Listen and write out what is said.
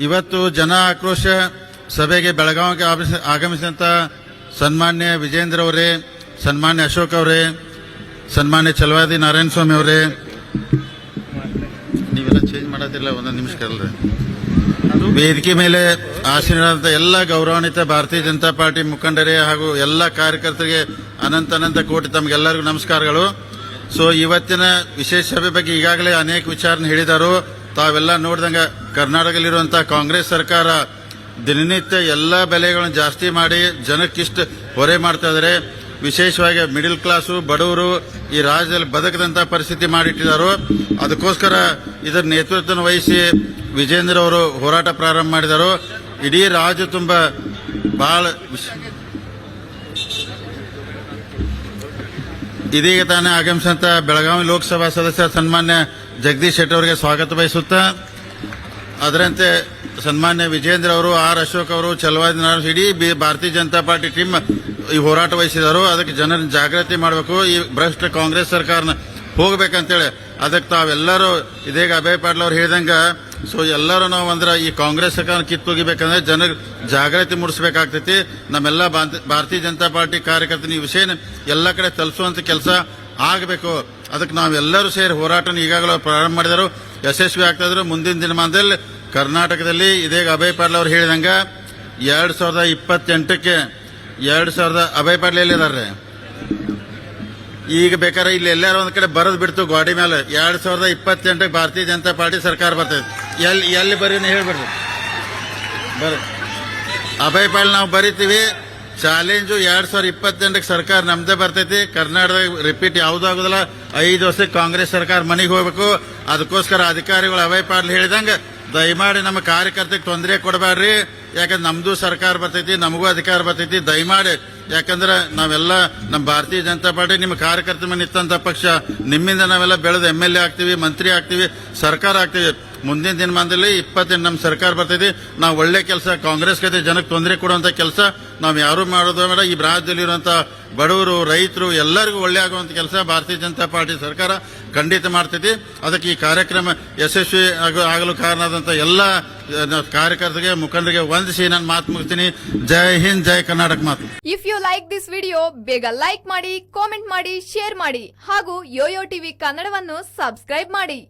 ಇವತ್ತು ಜನ ಆಕ್ರೋಶ ಸಭೆಗೆ ಬೆಳಗಾವಿಗೆ ಆಗಮಿಸಿದಂಥ ಸನ್ಮಾನ್ಯ ವಿಜೇಂದ್ರ ಅವರೇ ಸನ್ಮಾನ್ಯ ಅಶೋಕ್ ಅವರೇ ಸನ್ಮಾನ್ಯ ಚಲವಾದಿ ನಾರಾಯಣ ಸ್ವಾಮಿ ಅವರೇ. ನೀವೆಲ್ಲ ಚೇಂಜ್ ಮಾಡೋದಿಲ್ಲ ಒಂದೊಂದು ನಿಮಿಷ ಕಲ್ರಿ ವೇದಿಕೆ ಮೇಲೆ ಆಸೀನರಾದಂಥ ಎಲ್ಲ ಗೌರವಾನ್ವಿತ ಭಾರತೀಯ ಜನತಾ ಪಾರ್ಟಿ ಮುಖಂಡರೇ ಹಾಗೂ ಎಲ್ಲ ಕಾರ್ಯಕರ್ತರಿಗೆ ಅನಂತ ಅನಂತ ಕೋಟಿ ತಮಗೆಲ್ಲರಿಗೂ ನಮಸ್ಕಾರಗಳು. ಸೊ ಇವತ್ತಿನ ವಿಶೇಷ ಸಭೆ ಬಗ್ಗೆ ಈಗಾಗಲೇ ಅನೇಕ ವಿಚಾರನ ಹೇಳಿದರು. ತಾವೆಲ್ಲ ನೋಡಿದಂಗ ಕರ್ನಾಟಕದಲ್ಲಿರುವಂಥ ಕಾಂಗ್ರೆಸ್ ಸರ್ಕಾರ ದಿನನಿತ್ಯ ಎಲ್ಲ ಬೆಲೆಗಳನ್ನು ಜಾಸ್ತಿ ಮಾಡಿ ಜನಕ್ಕಿಷ್ಟು ಹೊರೆ ಮಾಡ್ತಾ ಇದ್ದಾರೆ. ವಿಶೇಷವಾಗಿ ಮಿಡಿಲ್ ಕ್ಲಾಸು ಬಡವರು ಈ ರಾಜ್ಯದಲ್ಲಿ ಬದುಕದಂತ ಪರಿಸ್ಥಿತಿ ಮಾಡಿಟ್ಟಿದ್ದಾರೆ. ಅದಕ್ಕೋಸ್ಕರ ಇದರ ನೇತೃತ್ವ ವಹಿಸಿ ವಿಜೇಂದ್ರ ಅವರು ಹೋರಾಟ ಪ್ರಾರಂಭ ಮಾಡಿದರು ಇಡೀ ರಾಜ್ಯ ತುಂಬ ಬಹಳ ಇದೀಗ ತಾನೇ ಆಗಮಿಸಿದಂಥ ಬೆಳಗಾವಿ ಲೋಕಸಭಾ ಸದಸ್ಯ ಸನ್ಮಾನ್ಯ ಜಗದೀಶ್ ಶೆಟ್ಟಿ ಅವರಿಗೆ ಸ್ವಾಗತ ಬಯಸುತ್ತಾ, ಅದರಂತೆ ಸನ್ಮಾನ್ಯ ವಿಜೇಂದ್ರ ಅವರು, ಆರ್ ಅಶೋಕ್ ಅವರು ಚಲವಾದಿ ನಾರಾಯಣ, ಇಡೀ ಭಾರತೀಯ ಜನತಾ ಪಾರ್ಟಿ ಟೀಮ್ ಈ ಹೋರಾಟ ವಹಿಸಿದರು. ಅದಕ್ಕೆ ಜನರನ್ನ ಜಾಗೃತಿ ಮಾಡಬೇಕು. ಈ ಭ್ರಷ್ಟ ಕಾಂಗ್ರೆಸ್ ಸರ್ಕಾರನ ಹೋಗ್ಬೇಕಂತೇಳಿ ಅದಕ್ಕೆ ತಾವೆಲ್ಲರೂ ಇದೀಗ ಅಭಯ ಪಾಟೀಲ್ ಅವರು ಹೇಳಿದಂಗ, ಸೊ ಎಲ್ಲರೂ ನಾವು ಅಂದ್ರೆ ಈ ಕಾಂಗ್ರೆಸ್ ಸರ್ಕಾರ ಕಿತ್ತೊಗಿಬೇಕಂದ್ರೆ ಜನ ಜಾಗೃತಿ ಮೂಡಿಸಬೇಕಾಗ್ತೈತಿ. ನಮ್ಮೆಲ್ಲ ಭಾರತ- ಭಾರತೀಯ ಜನತಾ ಪಾರ್ಟಿ ಕಾರ್ಯಕರ್ತನ ಈ ವಿಷಯನ ಎಲ್ಲ ಕಡೆ ತಲುಪಿಸುವಂತ ಕೆಲಸ ಆಗಬೇಕು. ಅದಕ್ಕೆ ನಾವೆಲ್ಲರೂ ಸೇರಿ ಹೋರಾಟನ ಈಗಾಗಲೇ ಪ್ರಾರಂಭ ಮಾಡಿದರು. ಯಶಸ್ವಿ ಆಗ್ತಾ ಇದ್ರು. ಮುಂದಿನ ದಿನಮಾನದಲ್ಲಿ ಕರ್ನಾಟಕದಲ್ಲಿ ಇದೀಗ ಅಭಯ್ ಪಾಟೀಲ್ ಅವರು ಹೇಳಿದಂಗ ಎರಡು ಸಾವಿರದ ಇಪ್ಪತ್ತೆಂಟಕ್ಕೆ ಎರಡು ಸಾವಿರದ ಅಭಯ್ ಪಾಟೀಲ್ ಎಲ್ಲಿದ್ದಾರೆ ಈಗ ಬೇಕಾದ್ರೆ ಇಲ್ಲಿ ಎಲ್ಲಾರು ಒಂದ್ ಕಡೆ ಬರದ್ ಬಿಡ್ತು ಗಾಡಿ ಮೇಲೆ ಎರಡ್ ಸಾವಿರದ ಇಪ್ಪತ್ತೆಂಟಕ್ಕೆ ಭಾರತೀಯ ಜನತಾ ಪಾರ್ಟಿ ಸರ್ಕಾರ ಬರ್ತದೆ ಎಲ್ಲಿ ಎಲ್ಲಿ ಬರೀ ಹೇಳ್ಬಿಡ್ರಿ. ಬರ್ರಿ. ಅಭಯ್ ಪಾಲ್ ನಾವು ಬರಿತೀವಿ. ಚಾಲೆಂಜು ಎರಡ್ ಸಾವಿರದ ಇಪ್ಪತ್ತೆಂಟಕ್ಕೆ ಸರ್ಕಾರ ನಮ್ದೇ ಬರ್ತೈತಿ. ಕರ್ನಾಟಕ ರಿಪೀಟ್ ಯಾವುದೂ ಆಗುದಿಲ್ಲ. ಐದು ವರ್ಷಕ್ಕೆ ಕಾಂಗ್ರೆಸ್ ಸರ್ಕಾರ ಮನೆಗೆ ಹೋಗ್ಬೇಕು. ಅದಕ್ಕೋಸ್ಕರ ಅಧಿಕಾರಿಗಳು ಅವೈ ಪಾಡ್ಲಿ ಹೇಳಿದಂಗ ದಯಮಾಡಿ ನಮ್ಮ ಕಾರ್ಯಕರ್ತಕ್ಕೆ ತೊಂದರೆ ಕೊಡಬೇಡ್ರಿ. ಯಾಕಂದ್ರೆ ನಮ್ದು ಸರ್ಕಾರ ಬರ್ತೈತಿ, ನಮಗೂ ಅಧಿಕಾರ ಬರ್ತೈತಿ. ದಯಮಾಡಿ, ಯಾಕಂದ್ರೆ ನಾವೆಲ್ಲ ನಮ್ಮ ಭಾರತೀಯ ಜನತಾ ಪಾರ್ಟಿ, ನಿಮ್ಮ ಕಾರ್ಯಕರ್ತ ಮೇಲೆ ಇತ್ತಂತ ಪಕ್ಷ. ನಿಮ್ಮಿಂದ ನಾವೆಲ್ಲ ಬೆಳೆದು ಎಂ ಎಲ್ ಎ ಆಗ್ತೀವಿ, ಮಂತ್ರಿ ಆಗ್ತೀವಿ, ಸರ್ಕಾರ ಆಗ್ತೀವಿ. ಮುಂದಿನ ದಿನಮಾನದಲ್ಲಿ ಇಪ್ಪತ್ತೆಂಟು ನಮ್ಮ ಸರ್ಕಾರ ಬರ್ತೈತಿ. ನಾವು ಒಳ್ಳೆ ಕೆಲಸ, ಕಾಂಗ್ರೆಸ್ ಕತೆ, ಜನಕ್ಕೆ ತೊಂದರೆ ಕೊಡುವಂಥ ಕೆಲಸ ನಾವು ಯಾರು ಮಾಡೋದು ಬೇಡ. ಈ ರಾಜ್ಯದಲ್ಲಿರುವಂಥ ಬಡವರು, ರೈತರು ಎಲ್ಲರಿಗೂ ಒಳ್ಳೆ ಆಗುವಂಥ ಕೆಲಸ ಭಾರತೀಯ ಜನತಾ ಪಾರ್ಟಿ ಸರ್ಕಾರ ಖಂಡಿತ ಮಾಡ್ತೈತಿ. ಅದಕ್ಕೆ ಈ ಕಾರ್ಯಕ್ರಮ ಯಶಸ್ವಿ ಆಗಲು ಕಾರಣ ಆದಂಥ ಎಲ್ಲ ಕಾರ್ಯಕರ್ತರಿಗೆ, ಮುಖಂಡರಿಗೆ ವಂದಿಸಿ ನಾನು ಮಾತು ಮುಗಿಸ್ತೀನಿ. ಜೈ ಹಿಂದ್, ಜೈ ಕರ್ನಾಟಕ ಮಾತು. If you like this video ಬೇಗ ಲೈಕ್ ಮಾಡಿ ಕಾಮೆಂಟ್ ಮಾಡಿ ಶೇರ್ ಮಾಡಿ ಹಾಗೂ ಯೋಯೋ ಟಿವಿ ಕನ್ನಡವನ್ನು ಸಬ್ಸ್ಕ್ರೈಬ್ ಮಾಡಿ.